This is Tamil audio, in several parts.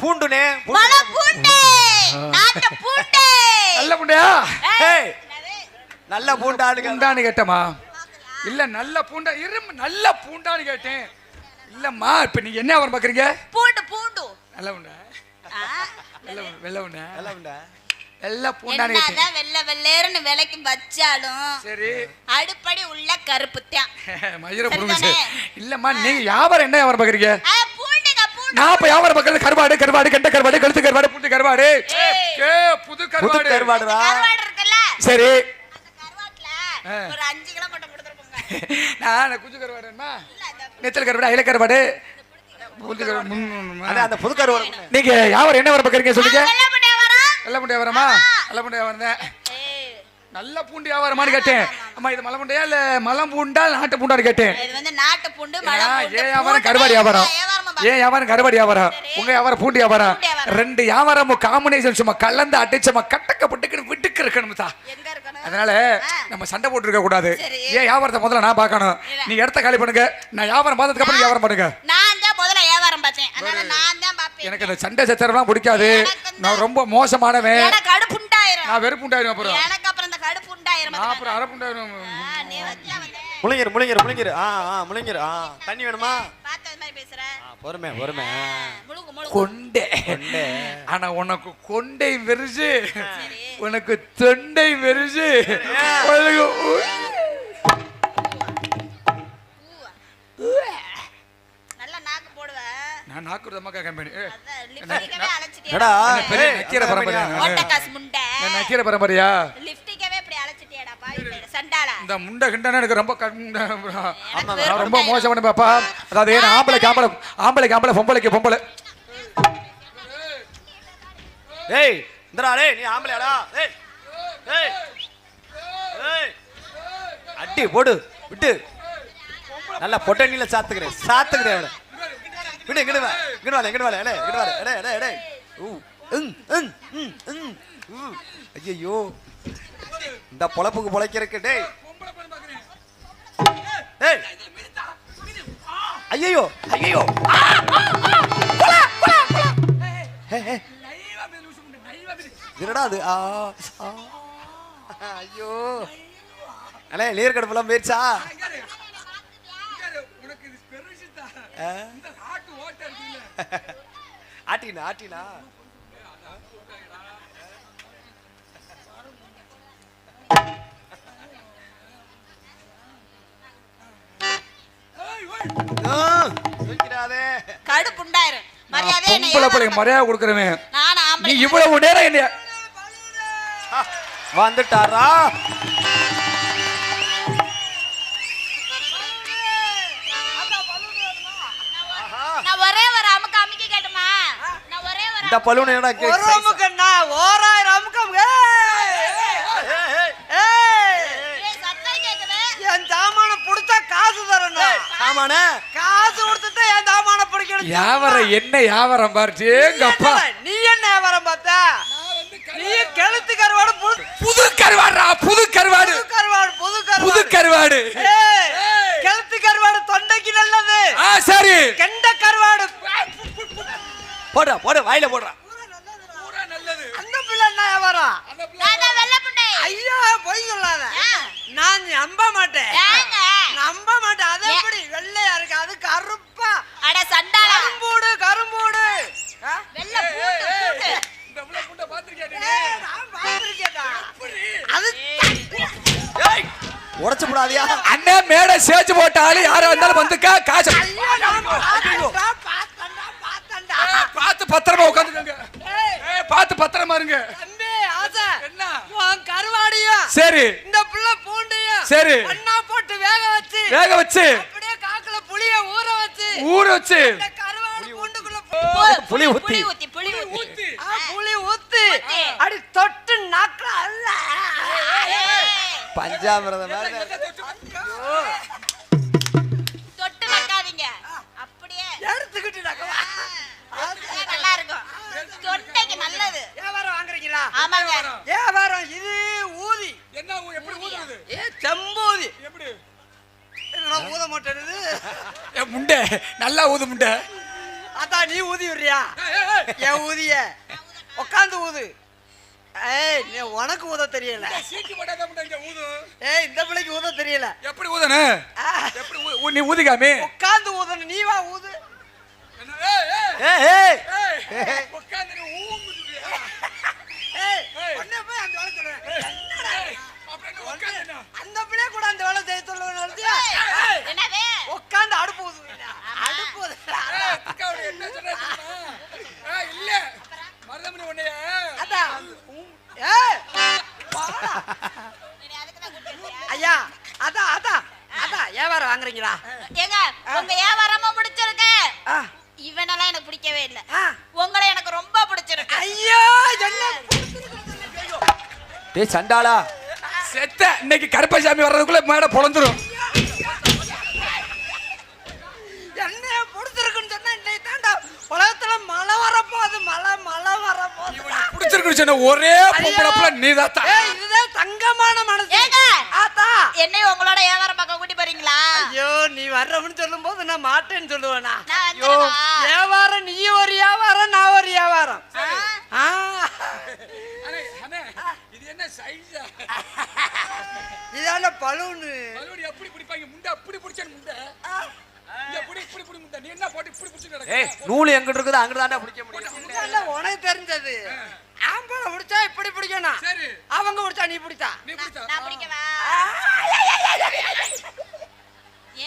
பூண்டுனே நல்ல புண்டையா ஏய், நல்ல பூண்டாளுங்க. பூண்டான்னு கேட்டமா இல்ல நல்ல பூண்டா இரும் நல்ல பூண்டான்னு கேட்டேன். இல்லம்மா இப்ப நீங்க என்ன வியாபாரம் பாக்குறீங்க? பூண்டு பூண்டு. நல்ல புண்டா? ஆ, வெள்ள வெள்ள புண்டா? நல்ல பூண்டா? எல்லா பூண்டான்னு கேட்டேன் என்னதான் வெள்ளை வெள்ளேர்னு விலைக்கு வச்சாலும் சரி. அடுப்படி உள்ள கருப்பு தான். மயிர சரிதானே? இல்லம்மா நீங்க வியாபாரம் என்ன வியாபாரம் பாக்குறீங்க? பூண்டுங்க பூண்டு. நான் இப்ப வியாபாரம் பாக்குறது கருவாடு கருவாடு கெட்ட கருவாடு கழுத்து கருவாடு புட்டு கருவாடு. புது புது கருவாடு. கருவாடுடா. சரி. ஒரு அஞ்சு கிலோ மட்டும் கொடுத்துருப்போங்க. நான் குஞ்சு கருவாடுமா நெத்தல் கருவாடு அயில கருவாடு. புது கருவாடு. அந்த புது கருவாடு. நீங்க வியாபாரம் என்ன வியாபாரம் பாக்குறீங்க சொல்லுங்க. நல்ல பூண்டு வியாபாரமா நல்ல பூண்டு வியாபாரம் தான் ஏய், நல்ல பூண்டு வியாபாரமான்னு கேட்டேன். அம்மா இது மலை பூண்டையா இல்ல மலம் பூண்டா நாட்டு பூண்டான்னு கேட்டேன். இது வந்து நாட்டு பூண்டு மலை ஏன்னா, பூண்டு ஏன் வியாபாரம் கருவாடு வியாபாரம்? ஏன் வியாபாரம் கருவாடு வியாபாரம்? உங்க வியாபாரம் பூண்டு வியாபாரம். ரெண்டு வியாபாரமும் காம்பினேஷன் சும்மா கலந்து அடிச்சமா கட்டக்க பட்டுக்கு விட்டுக்கு இருக்கணும் தான். அதனால நம்ம சண்டை போட்டு இருக்க கூடாது. ஏன் வியாபாரத்தை முதல்ல நான் பார்க்கணும். நீ இடத்த காலி பண்ணுங்க. நான் வியாபாரம் பார்த்ததுக்கு அப்புறம் வியாபாரம் பண்ணுங்க. நான் தான் முதல்ல வியாபாரம் பார்த்தேன். அதனால நான் எனக்கு இந்த சண்டை சச்சரவுலாம் பிடிக்காது. நான் ரொம்ப மோசமானவன். எனக்கு கடுப்பு உண்டாயிரும். நான் வெறுப்பு உண்டாயிரும் அப்புறம். எனக்கு அப்புறம் இந்த கடுப்பு உண்டாயிரும் நான் அப்புறம் அரை புண்டாயிரும் ஆ, நீ வச்சா வந்து. முழுங்கிரு முழுங்கிரு முழுங்கிரு. ஆ ஆ முழுங்கிரு. ஆ தண்ணி வேணுமா? பார்த்தது மாதிரி பேசுற. பொறுமை பொறுமை. கொண்டை. ஆனா உனக்கு கொண்டை வெறிச்சு உனக்கு தொண்டை வெறிச்சு உனக்கு நான் நாக்குறதம்மாக்கா கம்பெனி என்னடா பெரிய நக்கீர பரம்பரையா? நானு? நக்கீர பரம்பரையா? இந்த முண்டை கிண்டனா எனக்கு ரொம்ப ரொம்ப. மோசமான பாப்பா. அதாவது ஆம்பளைக்கு ஆம்பளை ஆம்பளைக்கு ஆம்பளை பொம்பளைக்கு பொம்பளை. ஏய் இந்தடா டேய் நீ ஆம்பளையாடா. ஏய் ஏய் ஏய். அடி போடு விட்டு. நல்லா பொட்டணியில சாத்துக்கிறேன் சாத்துக்கிறேன் அவனை. விடு இங்கிட்டு வா. இங்கிட்டு வாழ இங்கிட்டு வாழ எடே இங்கிட்டு வாழ எடே எடே எடே ஊ ம் ம் ம் ம். ஊ ஐயோ இந்த பொழப்புக்கு பொழைக்கிறதுக்கு டேய். டேய். ஐயோ ஐயோ என்னடா அது? ஆ. ஐயோ. அண்ணே நீர் கடுப்புலாம் போயிடுச்சா ஆ? ஆட்டினா ஆட்டினா. ஆ, தூக்கிடாதே. கடுப்பு உண்டாயிரும் மரியாதையா என்னை பொம்பளை பிள்ளைக்கு மரியாதை கொடுக்குறவன். நான் நீ இவ்வளவு நேரம் என்ன வந்துட்டாரா? இந்த பலூன் என்னடா ஒரு? அமுக்கண்ணா ஓராயிரம் அமுக்கம் என் சாமான புடிச்சா காசு தரணும். ஆமாண்ணே காசு கொடுத்துட்டு என் சாமான பிடிக்கணும் வியாபாரம் என்ன வியாபாரம் எங்க அப்பா? நீ என்ன வியாபாரம் பார்த்த? நீ கெளுத்து கருவாடு புது புது கருவாடுடா புது கருவாடு. புது கருவாடு புது புது கருவாடு கருவாடு ஏய்! கெளுத்து கருவாடு தொண்டைக்கு நல்லது ஆ சரி கெண்ட கருவாடு போடுறா போடு வாயில போடுறா. அந்த பிள்ளை என்ன வியாபாரம்? நான் தான் வெள்ளை புண்டை. ஐயா பொய் சொல்லாத. நான் நம்ப மாட்டேன். ஏங்க. நம்ப மாட்டேன். அது எப்படி? வெள்ளையா இருக்கு. அது கருப்பா. அட சண்டாளா. கரும்பூடு கரும்பூடு? வெள்ளை பூண்டு பூண்டு. ஏய், நான் பார்த்திருக்கேன்டா. அது ஏய். உடைச்சு போடாதியா. அண்ணன் மேடை சேச்சு போட்டாலும் யாரா இருந்தாலும் வந்துக்கா காசு ஐயோ, நான் பத்திரமா உட்காந்துக்கோங்க. ஏய், பார்த்து பத்திரமா இருங்க. தம்பி, ஆசை. என்ன? உன் கருவாடியும் சரி. இந்த புள்ள பூண்டையும் சரி. ஒண்ணா போட்டு வேக வச்சு வேக வச்சு. அப்படியே காக்குல புளிய ஊற வச்சு ஊற வச்சு. இந்த கருவாடு பூண்டுக்குள்ள பு- புளி ஊத்தி. புளி ஊத்தி புளி ஊத்தி. ஆ, புளி ஊத்தி. ஊத்தி. அடி தொட்டு நாக்குல. பஞ்சாமிரதம் முண்டை நல்லா ஊது முண்டை. அதான் நீ ஊதி விடுறியா. என் ஊதிய? உட்காந்து ஊது. ஏய் நீ உனக்கு ஊத தெரியல. முண்டை இங்க ஊது. ஏய் இந்த பிள்ளைக்கு ஊத தெரியல. எப்படி ஊதனு? எப்படி ஊ- நீ ஊதிக்காமே? உட்காந்து ஊதணும் நீ வா ஊது. என்ன? ஏய், ஏய், உட்கார்ந்து நீ போய் அந்த வேலை சொல்லுவேன் ஏய், அப்புறம் என்ன உட்கார்ந்து என்ன? அந்த பிள்ளை கூட அந்த வேலை செய்ய சொல்லுவேன் என்னது? உட்காந்து அடுப்பு ஊதுவீங்க அடுப்பு இல்ல. மருதமணி உன்னைய? ஐயா அதான் அதான் அதான் வியாபாரம் வாங்குறீங்களா? ஏங்க உங்க வியாபாரமும் பிடிச்சிருக்கு. ஆ, இவனெல்லாம் எனக்கு பிடிக்கவே இல்ல. உங்களை எனக்கு ரொம்ப பிடிச்சிருக்கு. ஐயோ என்ன டேய் சண்டாளா. செத்த. இன்னைக்கு கருப்பசாமி வர்றதுக்குள்ள மேடை பொழந்துரும் என்ன பிடிச்சிருக்குன்னு சொன்னா இன்னைக்கு தாண்டா உலகத்துல மழை வரப்போகுது மழை மழை வரப்போகுது. பிடிச்சிருக்குன்னு சொன்ன ஒரே பொம்பளப்புல நீ தான் ஏய் இதுதான் தங்கமான மனசு. ஆத்தா. என்னை உங்களோட வியாபாரம் பார்க்க கூட்டி போறீங்களா? ஐயோ நீ வர்றவன்னு சொல்லும் போது நான் மாட்டேன்னு சொல்லுவேனா. ஐயோ? வியாபாரம் நீ ஒரு வியாபாரம் நான் ஒரு வியாபாரம் ஆ? ஆ அண்ணே, அண்ணே, இது என்ன சைஸா இதான பலூனு மறுபடியும் எப்படி பிடிப்பாங்க முண்டை அப்படி பிடிச்சா முண்டை இந்த புடி இப்படி புடி முண்டை நீ என்ன போட்டு இப்படி பிடிச்சு ஏய் கிடக்கு நூல் எங்கிட்டு இருக்குது அங்கிட்டு பிடிக்க முடியும். உனக்கு தெரிஞ்சது. ஆம்பளை பிடிச்சா இப்படி பிடிக்கணும். சரி. அவங்க பிடிச்சா நீ பிடிச்சா நீ பிடிச்சா நான் பிடிக்கவா?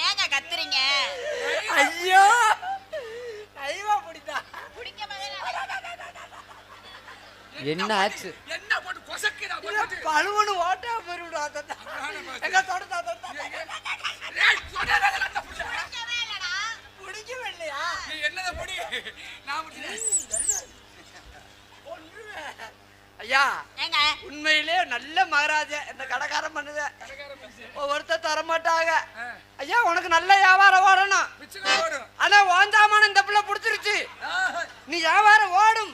ஏங்க கத்துறீங்க? ஐயோ! ஐவா பிடித்தா? பிடிக்க என்ன ஆச்சு? என்ன போட்டு கொசக்குதா போட்டு? பழுவனு ஓட்டா போயிருவிடும் அதான் எங்க இல்லையா நீ என்னத பொடி நான் ஐயா உண்மையிலே நல்ல மகாராஜா. இந்த கடைக்காரன் பண்ணுத? ஒவ்வொருத்தர் தர மாட்டாங்க ஐயா உனக்கு நல்ல வியாபாரம் ஓடணும். ஆனா ஓந்தாமான இந்த பிள்ளை பிடிச்சிருச்சு. நீ வியாபாரம் ஓடும்.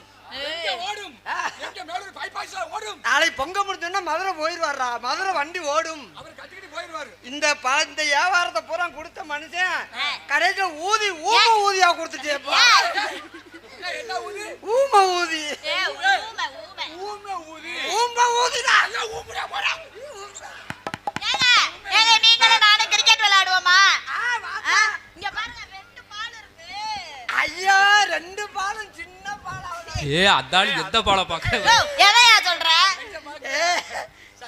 எங்க ஓடும்? எங்க மேலூர் பைபாஸ்ல ஓடும்? நாளைக்கு பொங்க முடிஞ்சோன்னா மதுரை போயிடுவாரா மதுரை வண்டி ஓடும். அவர் இந்த ப இந்த வியாபாரத்தை பூரா கொடுத்த மனுஷன் கடைசியில ஊதி ஊம ஊதியா கொடுத்துட்டேப்பா. ஊம ஊதி. ஊமை ஊமை. ஊமை ஊது. ஊம ஊதிடா. போடா. நீங்களும் நானும் கிரிக்கெட் விளையாடுவோமா? ஆ, இங்க பாருங்க ரெண்டு பால் இருக்கு. ஐயா ரெண்டு பாலும் சின்ன பாலா. ஏ அதானி எந்த பாலை பார்க்க யோ, எதையா சொல்ற ஏ,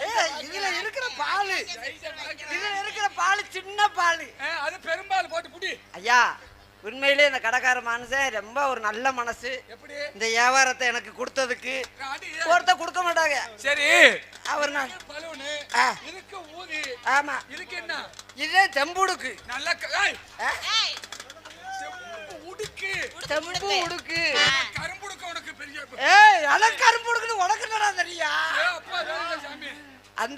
ஏ, இதுல இருக்கிற பாலு இதுல இருக்கிற பாலு சின்ன பாலு. அது பெரும்பால் போட்டு புடி. ஐயா உண்மையிலே இந்த கடைக்கார மனுஷன் ரொம்ப ஒரு நல்ல மனசு. இந்த வியாபாரத்தை எனக்கு கொடுத்ததுக்கு ஒருத்த கொடுக்க மாட்டாங்க. சரி. அவர் ஆமா. இதுக்கு என்ன? இதே செம்புடுக்கு நல்ல செம்பு உடுக்கு. கரும்புடுக்க உனக்கு பெரிய ஏய் அதான் கரும்புடுக்குன்னு உனக்கு என்னடா தெரியா அந்த